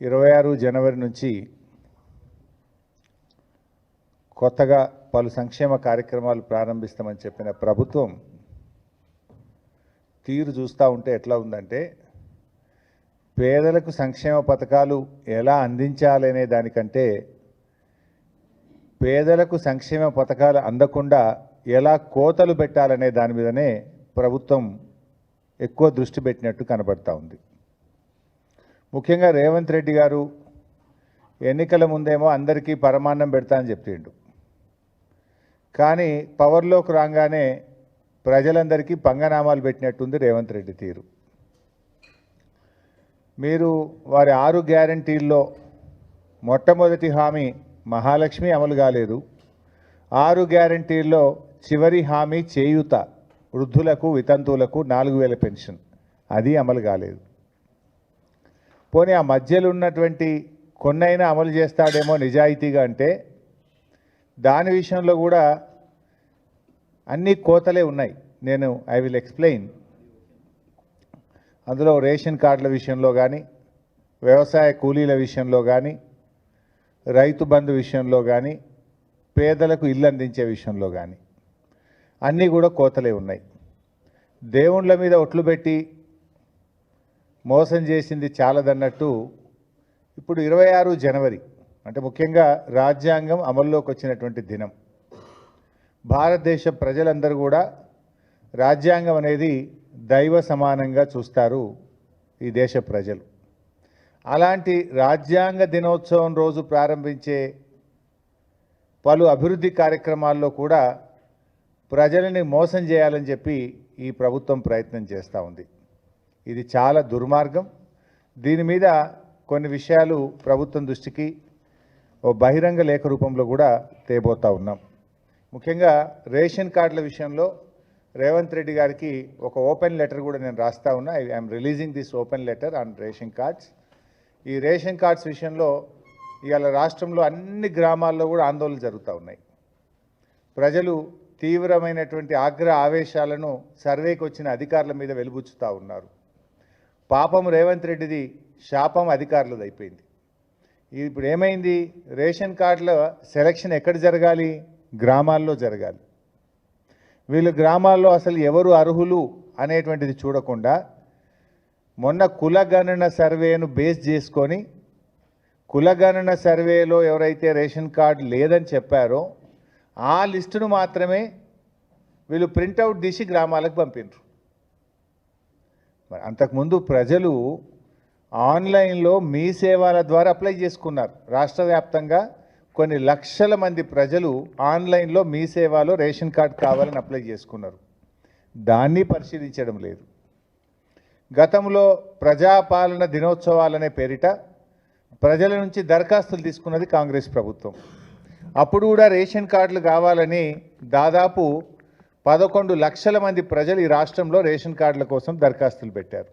ఇరవై ఆరు జనవరి నుంచి కొత్తగా పలు సంక్షేమ కార్యక్రమాలు ప్రారంభిస్తామని చెప్పిన ప్రభుత్వం తీరు చూస్తూ ఉంటే ఎట్లా ఉందంటే పేదలకు సంక్షేమ పథకాలు ఎలా అందించాలనే దానికంటే పేదలకు సంక్షేమ పథకాలు అందకుండా ఎలా కోతలు పెట్టాలనే దాని మీదనే ప్రభుత్వం ఎక్కువ దృష్టి పెట్టినట్టు కనబడతా ఉంది. ముఖ్యంగా రేవంత్ రెడ్డి గారు ఎన్నికల ముందేమో అందరికీ పరమాన్నం పెడతా అని చెప్పిండు. కానీ పవర్లోకి రాగానే ప్రజలందరికీ పంగనామాలు పెట్టినట్టుంది రేవంత్ రెడ్డి తీరు. మీరు వారి ఆరు గ్యారంటీల్లో మొట్టమొదటి హామీ మహాలక్ష్మి అమలు కాలేదు. ఆరు గ్యారంటీల్లో చివరి హామీ చేయూత వృద్ధులకు వితంతువులకు నాలుగు వేల పెన్షన్. అది అమలు కాలేదు. పోనీ ఆ మధ్యలో ఉన్నటువంటి కొన్నైనా అమలు చేస్తాడేమో నిజాయితీగా అంటే దాని విషయంలో కూడా అన్ని కోతలే ఉన్నాయి. నేను ఐ విల్ ఎక్స్ప్లెయిన్ అందులో రేషన్ కార్డుల విషయంలో కానీ వ్యవసాయ కూలీల విషయంలో కానీ రైతు బంధు విషయంలో కానీ పేదలకు ఇల్లు అందించే విషయంలో కానీ అన్నీ కూడా కోతలే ఉన్నాయి. దేవుళ్ళ మీద ఒట్లు పెట్టి మోసం చేసింది చాలదన్నట్టు ఇప్పుడు ఇరవై ఆరు జనవరి అంటే ముఖ్యంగా రాజ్యాంగం అమల్లోకి వచ్చినటువంటి దినం. భారతదేశ ప్రజలందరూ కూడా రాజ్యాంగం అనేది దైవ సమానంగా చూస్తారు ఈ దేశ ప్రజలు. అలాంటి రాజ్యాంగ దినోత్సవం రోజు ప్రారంభించే పలు అభివృద్ధి కార్యక్రమాల్లో కూడా ప్రజలని మోసం చేయాలని చెప్పి ఈ ప్రభుత్వం ప్రయత్నం చేస్తూ ఉంది. ఇది చాలా దుర్మార్గం. దీని మీద కొన్ని విషయాలు ప్రభుత్వం దృష్టికి ఓ బహిరంగ లేఖ రూపంలో కూడా తేబోతా ఉన్నాం. ముఖ్యంగా రేషన్ కార్డుల విషయంలో రేవంత్ రెడ్డి గారికి ఒక ఓపెన్ లెటర్ కూడా నేను రాస్తా ఉన్నా. I I'm releasing this open letter on ration cards. ఈ రేషన్ కార్డ్స్ విషయంలో ఇవాళ రాష్ట్రంలో అన్ని గ్రామాల్లో కూడా ఆందోళనలు జరుగుతూ ఉన్నాయి. ప్రజలు తీవ్రమైనటువంటి ఆగ్రహ ఆవేశాలను సర్వేకి వచ్చిన అధికారుల మీద వెలుబుచ్చుతూ ఉన్నారు. పాపం రేవంత్ రెడ్డిది శాపం అధికారులది అయిపోయింది. ఇప్పుడు ఏమైంది? రేషన్ కార్డుల సెలక్షన్ ఎక్కడ జరగాలి? గ్రామాల్లో జరగాలి. వీళ్ళు గ్రామాల్లో అసలు ఎవరు అర్హులు అనేటువంటిది చూడకుండా మొన్న కులగణన సర్వేను బేస్ చేసుకొని కులగణన సర్వేలో ఎవరైతే రేషన్ కార్డు లేదని చెప్పారో ఆ లిస్టును మాత్రమే వీళ్ళు ప్రింటౌట్ తీసి గ్రామాలకు పంపిండ్రు మరి అంతకుముందు ప్రజలు ఆన్లైన్లో మీ సేవల ద్వారా అప్లై చేసుకున్నారు. రాష్ట్ర వ్యాప్తంగా కొన్ని లక్షల మంది ప్రజలు ఆన్లైన్లో మీ సేవలో రేషన్ కార్డు కావాలని అప్లై చేసుకున్నారు. దాన్ని పరిశీలించడం లేదు. గతంలో ప్రజాపాలన దినోత్సవాలనే పేరిట ప్రజల నుంచి దరఖాస్తులు తీసుకున్నది కాంగ్రెస్ ప్రభుత్వం. అప్పుడు కూడా రేషన్ కార్డులు కావాలని దాదాపు పదకొండు లక్షల మంది ప్రజలు ఈ రాష్ట్రంలో రేషన్ కార్డుల కోసం దరఖాస్తులు పెట్టారు.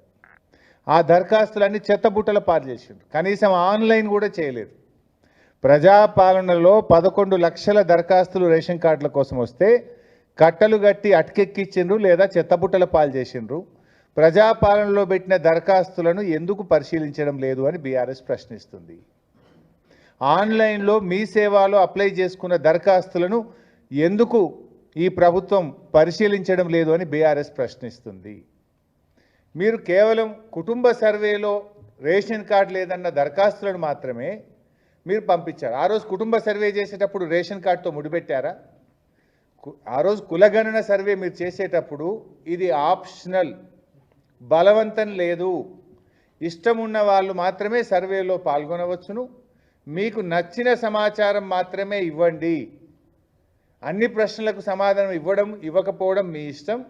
ఆ దరఖాస్తులన్నీ చెత్తబుట్టల పాలు చేసిండ్రు. కనీసం ఆన్లైన్ కూడా చేయలేదు. ప్రజాపాలనలో పదకొండు లక్షల దరఖాస్తులు రేషన్ కార్డుల కోసం వస్తే కట్టలు కట్టి అటకెక్కిచ్చిండ్రు లేదా చెత్తబుట్టల పాలు చేసిండ్రు. ప్రజాపాలనలో పెట్టిన దరఖాస్తులను ఎందుకు పరిశీలించడం లేదు అని బీఆర్ఎస్ ప్రశ్నిస్తుంది. ఆన్లైన్లో మీ సేవలో అప్లై చేసుకున్న దరఖాస్తులను ఎందుకు ఈ ప్రభుత్వం పరిశీలించడం లేదు అని బీఆర్ఎస్ ప్రశ్నిస్తుంది. మీరు కేవలం కుటుంబ సర్వేలో రేషన్ కార్డు లేదన్న దరఖాస్తులను మాత్రమే మీరు పంపించారు. ఆ రోజు కుటుంబ సర్వే చేసేటప్పుడు రేషన్ కార్డుతో ముడిపెట్టారా? ఆ రోజు కులగణన సర్వే మీరు చేసేటప్పుడు ఇది ఆప్షనల్ బలవంతం లేదు. ఇష్టం ఉన్న వాళ్ళు మాత్రమే సర్వేలో పాల్గొనవచ్చును. మీకు నచ్చిన సమాచారం మాత్రమే ఇవ్వండి. అన్ని ప్రశ్నలకు సమాధానం ఇవ్వడం ఇవ్వకపోవడం మీ ఇష్టం.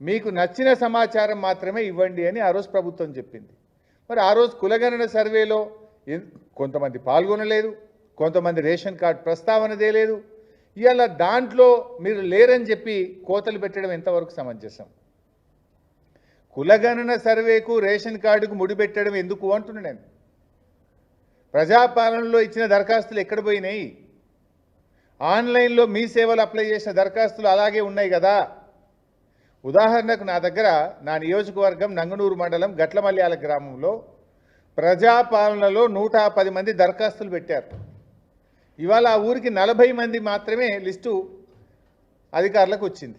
మీకు నచ్చిన సమాచారం మాత్రమే ఇవ్వండి అని ఆ రోజు ప్రభుత్వం చెప్పింది. మరి ఆ రోజు కులగణన సర్వేలో కొంతమంది పాల్గొనలేదు కొంతమంది రేషన్ కార్డు ప్రస్తావనదే లేదు. ఇవాళ దాంట్లో మీరు లేరని చెప్పి కోతలు పెట్టడం ఎంతవరకు సమంజసం? కులగణన సర్వేకు రేషన్ కార్డుకు ముడిపెట్టడం ఎందుకు అంటున్నాను నేను? ప్రజాపాలనలో ఇచ్చిన దరఖాస్తులు ఎక్కడ పోయినాయి? ఆన్లైన్లో మీ సేవలు అప్లై చేసిన దరఖాస్తులు అలాగే ఉన్నాయి కదా? ఉదాహరణకు నా దగ్గర నా నియోజకవర్గం నంగనూరు మండలం గట్లమల్యాల గ్రామంలో ప్రజాపాలనలో నూట పది మంది దరఖాస్తులు పెట్టారు. ఇవాళ ఆ ఊరికి నలభై మంది మాత్రమే లిస్టు అధికారులకు వచ్చింది.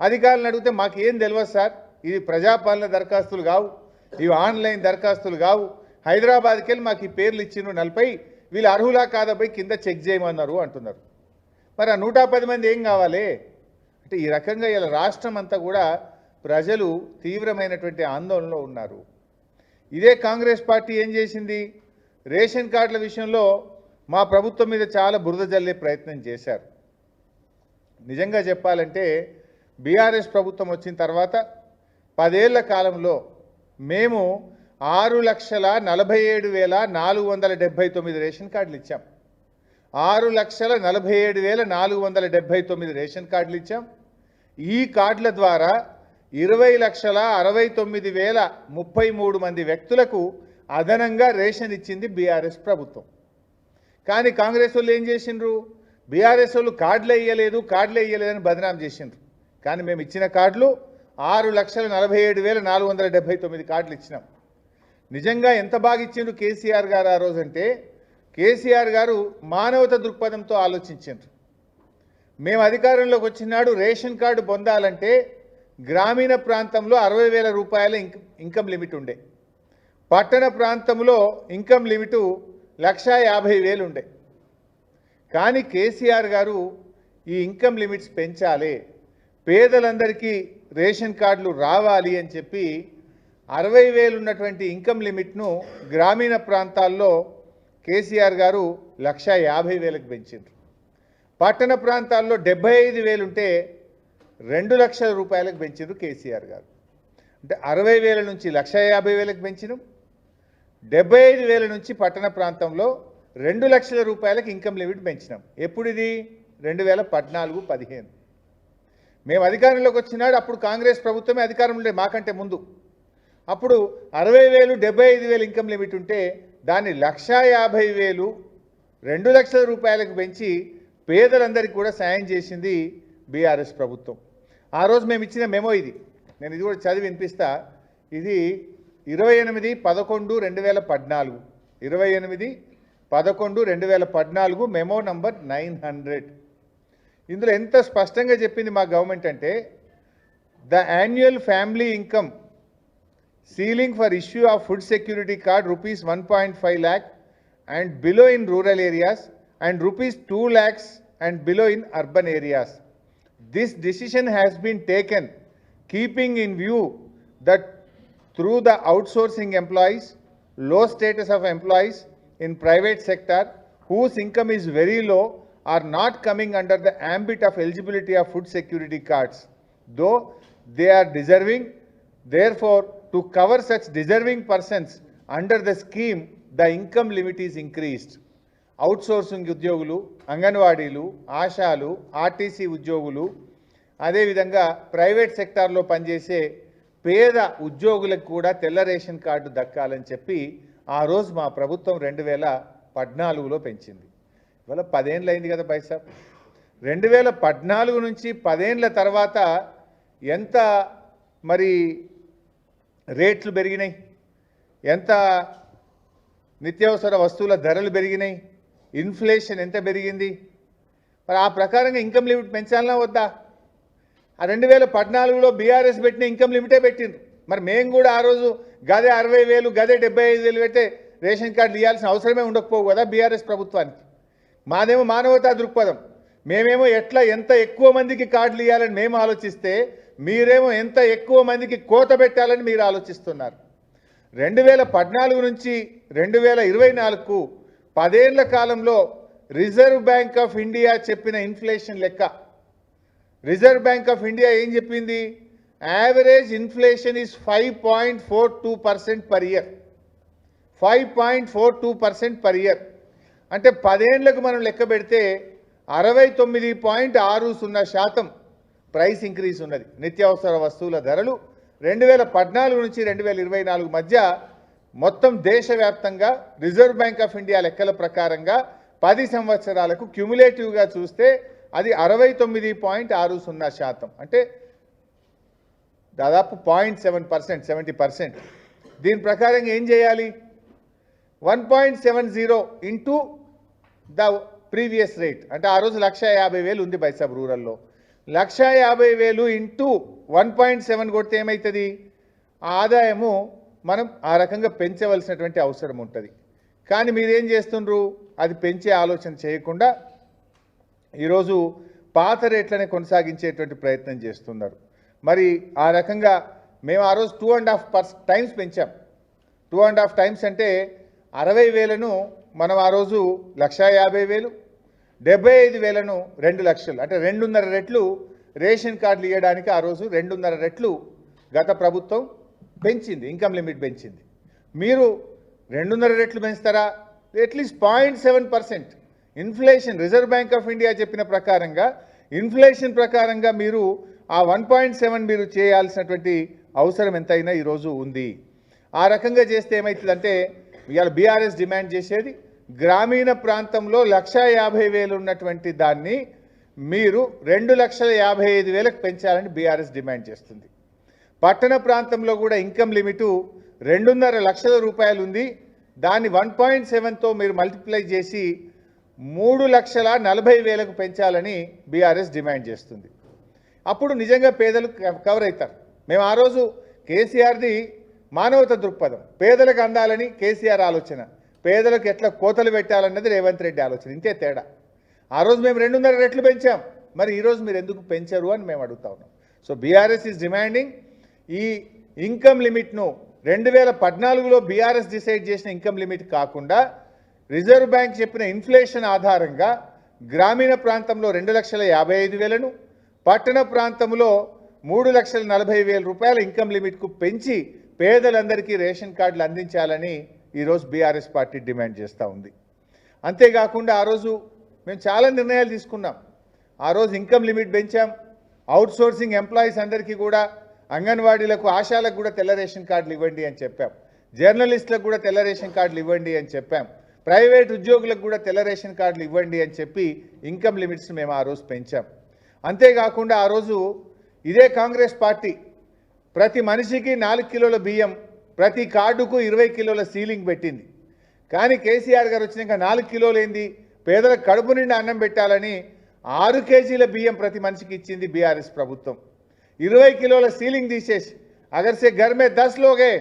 అధికారులను అడిగితే మాకు ఏం తెలియదు సార్ ఇది ప్రజాపాలన దరఖాస్తులు కావు ఇవి ఆన్లైన్ దరఖాస్తులు కావు. హైదరాబాద్కి వెళ్ళి మాకు ఈ పేర్లు ఇచ్చిండ్రు నలభై వీళ్ళు అర్హులా కాదపై కింద చెక్ చేయమన్నారు అంటున్నారు. మరి ఆ నూట పది మంది ఏం కావాలి? అంటే ఈ రకంగా ఇలా రాష్ట్రం అంతా కూడా ప్రజలు తీవ్రమైనటువంటి ఆందోళనలో ఉన్నారు. ఇదే కాంగ్రెస్ పార్టీ ఏం చేసింది? రేషన్ కార్డుల విషయంలో మా ప్రభుత్వం మీద చాలా బురద జల్లే ప్రయత్నం చేశారు. నిజంగా చెప్పాలంటే బీఆర్ఎస్ ప్రభుత్వం వచ్చిన తర్వాత పదేళ్ళ కాలంలో మేము ఆరు లక్షల నలభై ఏడు వేల నాలుగు వందల డెబ్బై తొమ్మిది రేషన్ కార్డులు ఇచ్చాం. ఆరు లక్షల నలభై ఏడు వేల నాలుగు వందల డెబ్భై తొమ్మిది రేషన్ కార్డులు ఇచ్చాం. ఈ కార్డుల ద్వారా ఇరవై లక్షల అరవై తొమ్మిది వేల ముప్పై మూడు మంది వ్యక్తులకు అదనంగా రేషన్ ఇచ్చింది బీఆర్ఎస్ ప్రభుత్వం. కానీ కాంగ్రెస్ వాళ్ళు ఏం చేసిండ్రు? బీఆర్ఎస్ వాళ్ళు కార్డులు వేయలేదు కార్డులు వేయలేదని బదనాం చేసిండ్రు. కానీ మేము ఇచ్చిన కార్డులు ఆరు లక్షల నలభై ఏడు వేల నాలుగు వందల డెబ్బై తొమ్మిది కార్డులు ఇచ్చినాం. నిజంగా ఎంత బాగా ఇచ్చిండ్రు కేసీఆర్ గారు ఆ రోజంటే కేసీఆర్ గారు మానవత దృక్పథంతో ఆలోచించారు మేము అధికారంలోకి వచ్చినాడు రేషన్ కార్డు పొందాలంటే గ్రామీణ ప్రాంతంలో అరవై వేల రూపాయల ఇంక్ ఇన్కమ్ లిమిట్ ఉండే. పట్టణ ప్రాంతంలో ఇన్కమ్ లిమిటు లక్షా యాభై వేలు ఉండే. కానీ కేసీఆర్ గారు ఈ ఇన్కమ్ లిమిట్స్ పెంచాలి. పేదలందరికీ రేషన్ కార్డులు రావాలి అని చెప్పి అరవై వేలు ఉన్నటువంటి ఇన్కమ్ లిమిట్ను గ్రామీణ ప్రాంతాల్లో కేసీఆర్ గారు లక్ష యాభై వేలకు పెంచిండ్రు. పట్టణ ప్రాంతాల్లో డెబ్బై ఐదు వేలు ఉంటే రెండు లక్షల రూపాయలకు పెంచిండ్రు కేసీఆర్ గారు. అంటే అరవై వేల నుంచి లక్ష యాభై వేలకు పెంచినాం. డెబ్బై ఐదు వేల నుంచి పట్టణ ప్రాంతంలో రెండు లక్షల రూపాయలకు ఇన్కమ్ లిమిట్ పెంచినాం. ఎప్పుడు ఇది రెండు వేల పద్నాలుగు పదిహేను. మేము అధికారంలోకి వచ్చినాడు అప్పుడు కాంగ్రెస్ ప్రభుత్వమే అధికారం ఉండే మాకంటే ముందు. అప్పుడు అరవై వేలు డెబ్బై ఐదు వేలు ఇన్కమ్ లిమిట్ ఉంటే దాన్ని లక్షా యాభై వేలు రెండు లక్షల రూపాయలకు పెంచి పేదలందరికీ కూడా సాయం చేసింది బీఆర్ఎస్ ప్రభుత్వం. ఆ రోజు మేము ఇచ్చిన మెమో ఇది. నేను ఇది కూడా చదివి వినిపిస్తా. ఇది ఇరవై ఎనిమిది పదకొండు రెండు వేల పద్నాలుగు. ఇరవై ఎనిమిది పదకొండు రెండు వేల పద్నాలుగు మెమో నంబర్ నైన్ హండ్రెడ్. ఇందులో ఎంత స్పష్టంగా చెప్పింది మా గవర్నమెంట్ అంటే the annual family income ceiling for issue of food security card rupees 1.5 lakh and below in rural areas and rupees 2 lakhs and below in urban areas. This decision has been taken keeping in view that through the outsourcing employees, low status of employees in private sector whose income is very low are not coming under the ambit of eligibility of food security cards, though they are deserving Therefore, to cover such deserving persons under the scheme, the income limit is increased. Outsourcing ఉద్యోగులు అంగన్వాడీలు ఆశాలు RTC ఉద్యోగులు అదేవిధంగా private సెక్టార్లో పనిచేసే పేద ఉద్యోగులకు కూడా తెల్ల రేషన్ కార్డు దక్కాలని చెప్పి ఆ రోజు మా ప్రభుత్వం రెండు వేల పద్నాలుగులో పెంచింది ఇవాళ పదేళ్ళు అయింది కదా పైసా రెండు వేల పద్నాలుగు నుంచి పదేండ్ల తర్వాత ఎంత మరి రేట్లు పెరిగినాయి. ఎంత నిత్యావసర వస్తువుల ధరలు పెరిగినాయి. ఇన్ఫ్లేషన్ ఎంత పెరిగింది. మరి ఆ ప్రకారంగా ఇన్కమ్ లిమిట్ పెంచాలన్నా వద్దా? ఆ రెండు వేల పద్నాలుగులో బీఆర్ఎస్ పెట్టిన ఇన్కమ్ లిమిటే పెట్టింది మరి మేము కూడా ఆ రోజు గదే అరవై వేలు గదే డెబ్బై ఐదు వేలు పెడితే రేషన్ కార్డులు ఇవ్వాల్సిన అవసరమే ఉండకపోవు కదా బీఆర్ఎస్ ప్రభుత్వానికి. మాదేమో మానవతా దృక్పథం. మేమేమో ఎట్లా ఎంత ఎక్కువ మందికి కార్డులు ఇవ్వాలని మేము ఆలోచిస్తే మీరేమో ఎంత ఎక్కువ మందికి కోత పెట్టాలని మీరు ఆలోచిస్తున్నారు. రెండు వేల పద్నాలుగు నుంచి రెండు వేల ఇరవై నాలుగు పదేళ్ళ కాలంలో రిజర్వ్ బ్యాంక్ ఆఫ్ ఇండియా చెప్పిన ఇన్ఫ్లేషన్ లెక్క. రిజర్వ్ బ్యాంక్ ఆఫ్ ఇండియా ఏం చెప్పింది? Average inflation is five point four two percent per year five point four two percent per year అంటే పదేళ్ళకు మనం లెక్క పెడితే అరవై తొమ్మిది పాయింట్ ఆరు సున్నా శాతం ప్రైస్ ఇంక్రీజ్ ఉన్నది. నిత్యావసర వస్తువుల ధరలు రెండు వేల పద్నాలుగు నుంచి రెండు వేల ఇరవై నాలుగు మధ్య మొత్తం దేశవ్యాప్తంగా రిజర్వ్ బ్యాంక్ ఆఫ్ ఇండియా లెక్కల ప్రకారంగా పది సంవత్సరాలకు క్యుములేటివ్గా చూస్తే అది అరవై తొమ్మిది పాయింట్ ఆరు సున్నా శాతం. అంటే దాదాపు point seven percent seventy percent. దీని ప్రకారంగా ఏం చేయాలి? One point seven zero into the previous rate. అంటే ఆ రోజు లక్ష యాభై వేలు ఉంది బైసాబ్ రూరల్లో. లక్ష యాభై వేలు ఇంటూ వన్ పాయింట్ సెవెన్ కొడితే ఏమవుతుంది ఆ ఆదాయము మనం ఆ రకంగా పెంచవలసినటువంటి అవసరం ఉంటుంది. కానీ మీరేం చేస్తుండ్రు? అది పెంచే ఆలోచన చేయకుండా ఈరోజు పాత రేట్లనే కొనసాగించేటువంటి ప్రయత్నం చేస్తున్నారు. మరి ఆ రకంగా మేము ఆ రోజు two and half per times పెంచాం. టూ అండ్ హాఫ్ టైమ్స్ అంటే అరవై వేలను మనం ఆ రోజు లక్షా యాభై వేలు డెబ్బై ఐదు వేలను రెండు లక్షలు అంటే రెండున్నర రెట్లు రేషన్ కార్డులు ఇవ్వడానికి ఆ రోజు రెండున్నర రెట్లు గత ప్రభుత్వం పెంచింది ఇన్కమ్ లిమిట్ పెంచింది. మీరు రెండున్నర రెట్లు పెంచుతారా? At least point seven percent. Inflation Reserve Bank of India చెప్పిన ప్రకారంగా ఇన్ఫ్లేషన్ ప్రకారంగా మీరు ఆ వన్ పాయింట్ సెవెన్ మీరు చేయాల్సినటువంటి అవసరం ఎంతైనా ఈరోజు ఉంది. ఆ రకంగా చేస్తే ఏమవుతుందంటే ఇవాళ బీఆర్ఎస్ డిమాండ్ చేసేది గ్రామీణ ప్రాంతంలో లక్ష యాభై వేలు ఉన్నటువంటి దాన్ని మీరు రెండు లక్షల యాభై ఐదు వేలకు పెంచాలని బీఆర్ఎస్ డిమాండ్ చేస్తుంది. పట్టణ ప్రాంతంలో కూడా ఇన్కమ్ లిమిటు రెండున్నర లక్షల రూపాయలు ఉంది. దాన్ని వన్ పాయింట్ సెవెన్తో మీరు మల్టిప్లై చేసి మూడు లక్షల నలభై వేలకు పెంచాలని బీఆర్ఎస్ డిమాండ్ చేస్తుంది. అప్పుడు నిజంగా పేదలు కవర్ అవుతారు. మేము ఆ రోజు కేసీఆర్ది మానవత దృక్పథం పేదలకు అందాలని కేసీఆర్ ఆలోచన. పేదలకు ఎట్లా కోతలు పెట్టాలన్నది రేవంత్ రెడ్డి ఆలోచన. ఇంతే తేడా. ఆ రోజు మేము రెండున్నర రెట్లు పెంచాం. మరి ఈరోజు మీరు ఎందుకు పెంచరు అని మేము అడుగుతా ఉన్నాం. సో బీఆర్ఎస్ ఈజ్ డిమాండింగ్ ఈ ఇన్కమ్ లిమిట్ను రెండు వేల పద్నాలుగులో బీఆర్ఎస్ డిసైడ్ చేసిన ఇన్కమ్ లిమిట్ కాకుండా రిజర్వ్ బ్యాంక్ చెప్పిన ఇన్ఫ్లేషన్ ఆధారంగా గ్రామీణ ప్రాంతంలో రెండు లక్షల యాభై ఐదు వేలను పట్టణ ప్రాంతంలో మూడు లక్షల నలభై వేల రూపాయల ఇన్కమ్ లిమిట్కు పెంచి పేదలందరికీ రేషన్ కార్డులు అందించాలని ఈరోజు బీఆర్ఎస్ పార్టీ డిమాండ్ చేస్తూ ఉంది. అంతేకాకుండా ఆ రోజు మేము చాలా నిర్ణయాలు తీసుకున్నాం. ఆ రోజు ఇన్కమ్ లిమిట్ పెంచాం. అవుట్ సోర్సింగ్ ఎంప్లాయీస్ అందరికీ కూడా అంగన్వాడీలకు ఆశాలకు కూడా తెల్ల రేషన్ కార్డులు ఇవ్వండి అని చెప్పాం. జర్నలిస్టులకు కూడా తెల్ల రేషన్ కార్డులు ఇవ్వండి అని చెప్పాం. ప్రైవేట్ ఉద్యోగులకు కూడా తెల్ల రేషన్ కార్డులు ఇవ్వండి అని చెప్పి ఇన్కమ్ లిమిట్స్ మేము ఆ రోజు పెంచాం. అంతేకాకుండా ఆ రోజు ఇదే కాంగ్రెస్ పార్టీ ప్రతి మనిషికి నాలుగు కిలోల బియ్యం ప్రతి కార్డుకు ఇరవై కిలోల సీలింగ్ పెట్టింది. కానీ కేసీఆర్ గారు వచ్చినాక నాలుగు కిలోలు ఏంది పేదల కడుపు నిండి అన్నం పెట్టాలని ఆరు కేజీల బియ్యం ప్రతి మనిషికి ఇచ్చింది బీఆర్ఎస్ ప్రభుత్వం. ఇరవై కిలోల సీలింగ్ తీసేసి అగర్సే గర్మే దస్ లోగే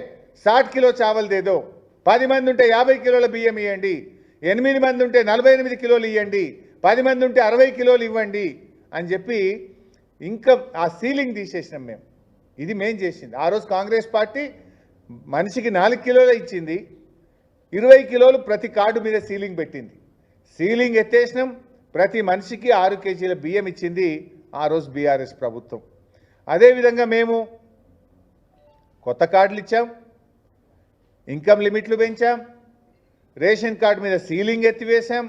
సాట్ కిలో చావల్ దేదో పది మంది ఉంటే యాభై కిలోల బియ్యం ఇవ్వండి ఎనిమిది మంది ఉంటే నలభై ఎనిమిది కిలోలు ఇవ్వండి పది మంది ఉంటే అరవై కిలోలు ఇవ్వండి అని చెప్పి ఇంకా ఆ సీలింగ్ తీసేసినాం మేము. ఇది మేం చేసింది. ఆ రోజు కాంగ్రెస్ పార్టీ మనిషికి నాలుగు కిలోలు ఇచ్చింది ఇరవై కిలోలు ప్రతి కార్డు మీద సీలింగ్ పెట్టింది. సీలింగ్ ఎత్తేసినాం ప్రతి మనిషికి ఆరు కేజీల బియ్యం ఇచ్చింది ఆ రోజు బీఆర్ఎస్ ప్రభుత్వం. అదేవిధంగా మేము కొత్త కార్డులు ఇచ్చాం ఇన్కమ్ లిమిట్లు పెంచాం రేషన్ కార్డు మీద సీలింగ్ ఎత్తివేశాం.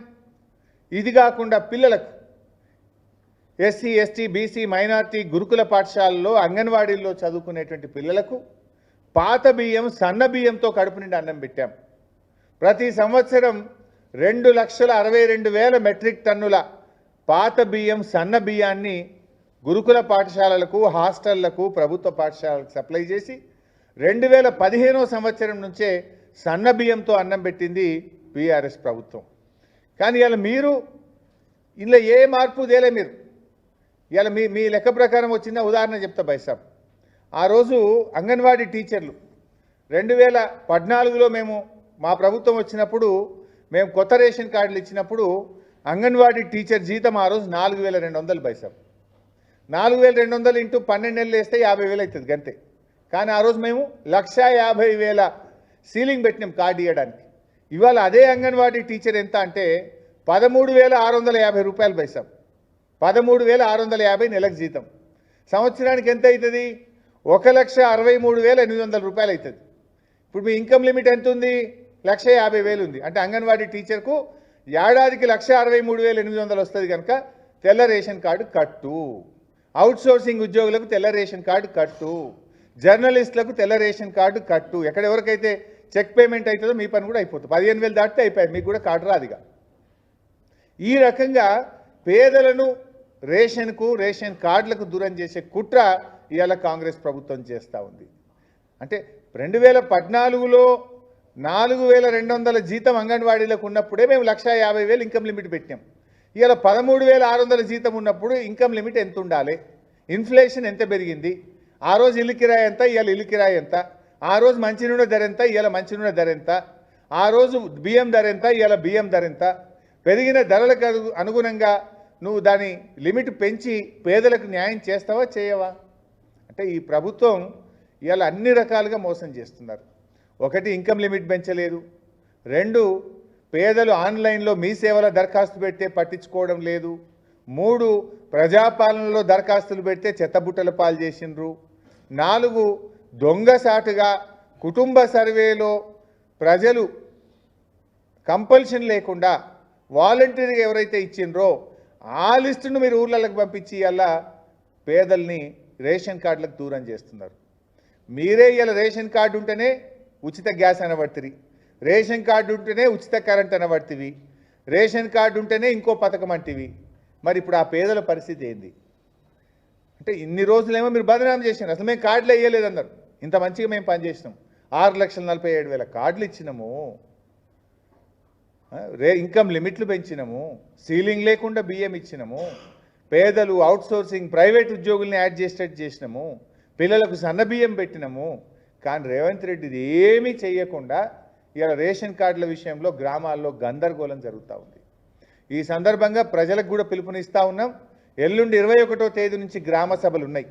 ఇది కాకుండా పిల్లలకు ఎస్సీ ఎస్టీ బీసీ మైనార్టీ గురుకుల పాఠశాలలో అంగన్వాడీల్లో చదువుకునేటువంటి పిల్లలకు పాత బియ్యం సన్న బియ్యంతో కడుపు నిండి అన్నం పెట్టాం. ప్రతి సంవత్సరం రెండు లక్షల అరవై రెండు వేల మెట్రిక్ టన్నుల పాత బియ్యం సన్న బియ్యాన్ని గురుకుల పాఠశాలలకు హాస్టళ్ళకు ప్రభుత్వ పాఠశాలలకు సప్లై చేసి రెండు వేల పదిహేనో సంవత్సరం నుంచే సన్న బియ్యంతో అన్నం పెట్టింది బీఆర్ఎస్ ప్రభుత్వం. కానీ ఇలా మీరు ఇందులో ఏ మార్పు తేలే మీరు? ఇలా మీ మీ లెక్క ప్రకారం వచ్చిందా? ఉదాహరణ చెప్తా బైసాబ్. ఆ రోజు అంగన్వాడీ టీచర్లు. రెండు వేల పద్నాలుగులో మేము మా ప్రభుత్వం వచ్చినప్పుడు మేము కొత్త రేషన్ కార్డులు ఇచ్చినప్పుడు అంగన్వాడీ టీచర్ జీతం ఆ రోజు నాలుగు వేల రెండు వందలు బైసాబ్ నాలుగు వేల రెండు వందలు ఇంటూ పన్నెండు నెలలు వేస్తే యాభై వేలు అవుతుంది గంతే. కానీ ఆ రోజు మేము లక్షా యాభై వేల సీలింగ్ పెట్టినాం కార్డు ఇవ్వడానికి ఇవాళ అదే అంగన్వాడీ టీచర్ ఎంత అంటే పదమూడు వేల ఆరు వందల యాభై రూపాయలు పైసాం పదమూడు వేల ఆరు వందల యాభై నెలకు జీతం. సంవత్సరానికి ఎంత అవుతుంది? ఒక లక్ష అరవై మూడు వేల ఎనిమిది వందల రూపాయలు అవుతుంది. ఇప్పుడు మీ ఇన్కమ్ లిమిట్ ఎంత ఉంది లక్ష యాభై వేలు ఉంది. అంటే అంగన్వాడీ టీచర్కు ఏడాదికి లక్ష అరవై మూడు వేల ఎనిమిది వందలు వస్తుంది కనుక తెల్ల రేషన్ కార్డు కట్టు. అవుట్సోర్సింగ్ ఉద్యోగులకు తెల్ల రేషన్ కార్డు కట్టు. జర్నలిస్టులకు తెల్ల రేషన్ కార్డు కట్టు. ఎక్కడెవరికైతే చెక్ పేమెంట్ అవుతుందో మీ పని కూడా అయిపోతుంది. పదిహేను వేలు దాటితే అయిపోయింది. మీకు కూడా కార్డు రాదుగా ఈ రకంగా పేదలను రేషన్కు రేషన్ కార్డులకు దూరం చేసే కుట్ర ఇవాళ కాంగ్రెస్ ప్రభుత్వం చేస్తూ ఉంది. అంటే రెండు వేల పద్నాలుగులో నాలుగు వేల రెండు వందల జీతం అంగన్వాడీలకు ఉన్నప్పుడే మేము లక్ష యాభై వేలు ఇన్కమ్ లిమిట్ పెట్టాం ఇవాళ పదమూడు వేల ఆరు వందల జీతం ఉన్నప్పుడు ఇన్కమ్ లిమిట్ ఎంత ఉండాలి ఇన్ఫ్లేషన్ ఎంత పెరిగింది? ఆ రోజు ఇల్లు కిరాయి ఎంత? ఇవాళ ఇల్లు కిరాయి ఎంత? ఆ రోజు మంచినూనె ధర ఎంత? ఇవాళ మంచినూనె ధర ఎంత? ఆ రోజు బియ్యం ధర ఎంత? ఇవాళ బియ్యం ధర ఎంత? పెరిగిన ధరలకు అనుగుణంగా నువ్వు దాని లిమిట్ పెంచి పేదలకు న్యాయం చేస్తావా చేయవా? అంటే ఈ ప్రభుత్వం ఇవాళ అన్ని రకాలుగా మోసం చేస్తున్నారు. ఒకటి ఇన్కమ్ లిమిట్ పెంచలేదు. రెండు పేదలు ఆన్లైన్లో మీ సేవల దరఖాస్తు పెడితే పట్టించుకోవడం లేదు. మూడు ప్రజాపాలనలో దరఖాస్తులు పెడితే చెత్తబుట్టల పాలు చేసినరు నాలుగు దొంగసాటుగా కుటుంబ సర్వేలో ప్రజలు కంపల్షన్ లేకుండా వాలంటీర్గా ఎవరైతే ఇచ్చిండ్రో ఆ లిస్టును మీరు ఊర్లలోకి పంపించి అలా పేదల్ని రేషన్ కార్డులకు దూరం చేస్తున్నారు. మీరే ఇలా రేషన్ కార్డు ఉంటేనే ఉచిత గ్యాస్ అనబడుతుంది. రేషన్ కార్డు ఉంటేనే ఉచిత కరెంట్ అనబడుతుంది. రేషన్ కార్డు ఉంటేనే ఇంకో పథకం అంటివి. మరి ఇప్పుడు ఆ పేదల పరిస్థితి ఏంది? అంటే ఇన్ని రోజులేమో మీరు బదనాం చేసినారు అసలు మేము కార్డులు వేయలేదన్నారు ఇంత మంచిగా మేము పనిచేసినాం ఆరు లక్షల నలభై ఏడు వేల కార్డులు ఇచ్చినాము. రే ఇన్కమ్ లిమిట్లు పెంచినాము. సీలింగ్ లేకుండా బియ్యం ఇచ్చినాము. పేదలు అవుట్సోర్సింగ్ ప్రైవేట్ ఉద్యోగుల్ని యాడ్ చేసేటట్టు చేసినాము పిల్లలకు సన్నబియ్యం పెట్టినాము కానీ రేవంత్ రెడ్డిది ఏమీ చేయకుండా ఇలా రేషన్ కార్డుల విషయంలో గ్రామాల్లో గందరగోళం జరుగుతూ ఉంది. ఈ సందర్భంగా ప్రజలకు కూడా పిలుపునిస్తూ ఉన్నాం. ఎల్లుండి ఇరవై ఒకటో తేదీ నుంచి గ్రామ సభలు ఉన్నాయి.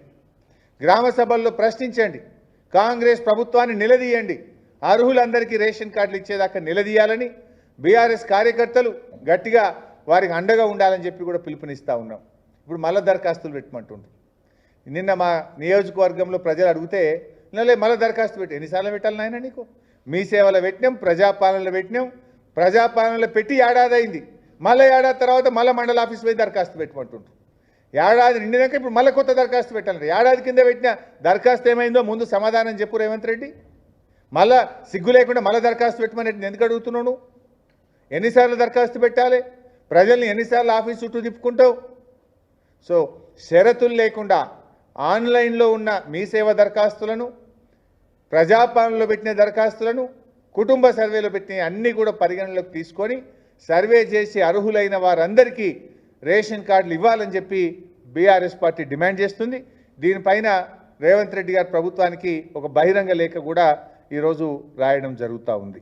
గ్రామ సభల్లో ప్రశ్నించండి. కాంగ్రెస్ ప్రభుత్వాన్ని నిలదీయండి. అర్హులందరికీ రేషన్ కార్డులు ఇచ్చేదాకా నిలదీయాలని బీఆర్ఎస్ కార్యకర్తలు గట్టిగా వారికి అండగా ఉండాలని చెప్పి కూడా పిలుపునిస్తూ ఉన్నాం. ఇప్పుడు మళ్ళా దరఖాస్తులు పెట్టమంటుండ్రు నిన్న మా నియోజకవర్గంలో ప్రజలు అడిగితే నేను మళ్ళీ దరఖాస్తు పెట్టి. ఎన్నిసార్లు పెట్టాలి నాయన నీకు? మీ సేవలో పెట్టినాం ప్రజాపాలనలో పెట్టినాం. ప్రజాపాలనలో పెట్టి ఏడాది అయింది మళ్ళీ ఏడాది తర్వాత మళ్ళీ మండల ఆఫీస్ పోయి దరఖాస్తు పెట్టమంటుండ్రు ఏడాది నిండినాక ఇప్పుడు మళ్ళీ కొత్త దరఖాస్తు పెట్టాలి ఏడాది కింద పెట్టిన దరఖాస్తు ఏమైందో ముందు సమాధానం చెప్పు రేవంత్ రెడ్డి. మళ్ళా సిగ్గు లేకుండా మళ్ళీ దరఖాస్తు పెట్టమని ఎందుకు అడుగుతున్నాను ఎన్నిసార్లు దరఖాస్తు పెట్టాలి? ప్రజల్ని ఎన్నిసార్లు ఆఫీస్ చుట్టూ తిప్పుకుంటావు? సో షరతులు లేకుండా ఆన్లైన్లో ఉన్న మీ సేవ దరఖాస్తులను ప్రజాపాలనలో పెట్టిన దరఖాస్తులను కుటుంబ సర్వేలో పెట్టిన అన్నీ కూడా పరిగణలోకి తీసుకొని సర్వే చేసి అర్హులైన వారందరికీ రేషన్ కార్డులు ఇవ్వాలని చెప్పి బీఆర్ఎస్ పార్టీ డిమాండ్ చేస్తుంది. దీనిపైన రేవంత్ రెడ్డి గారి ప్రభుత్వానికి ఒక బహిరంగ లేఖ కూడా ఈరోజు రాయడం జరుగుతూ ఉంది.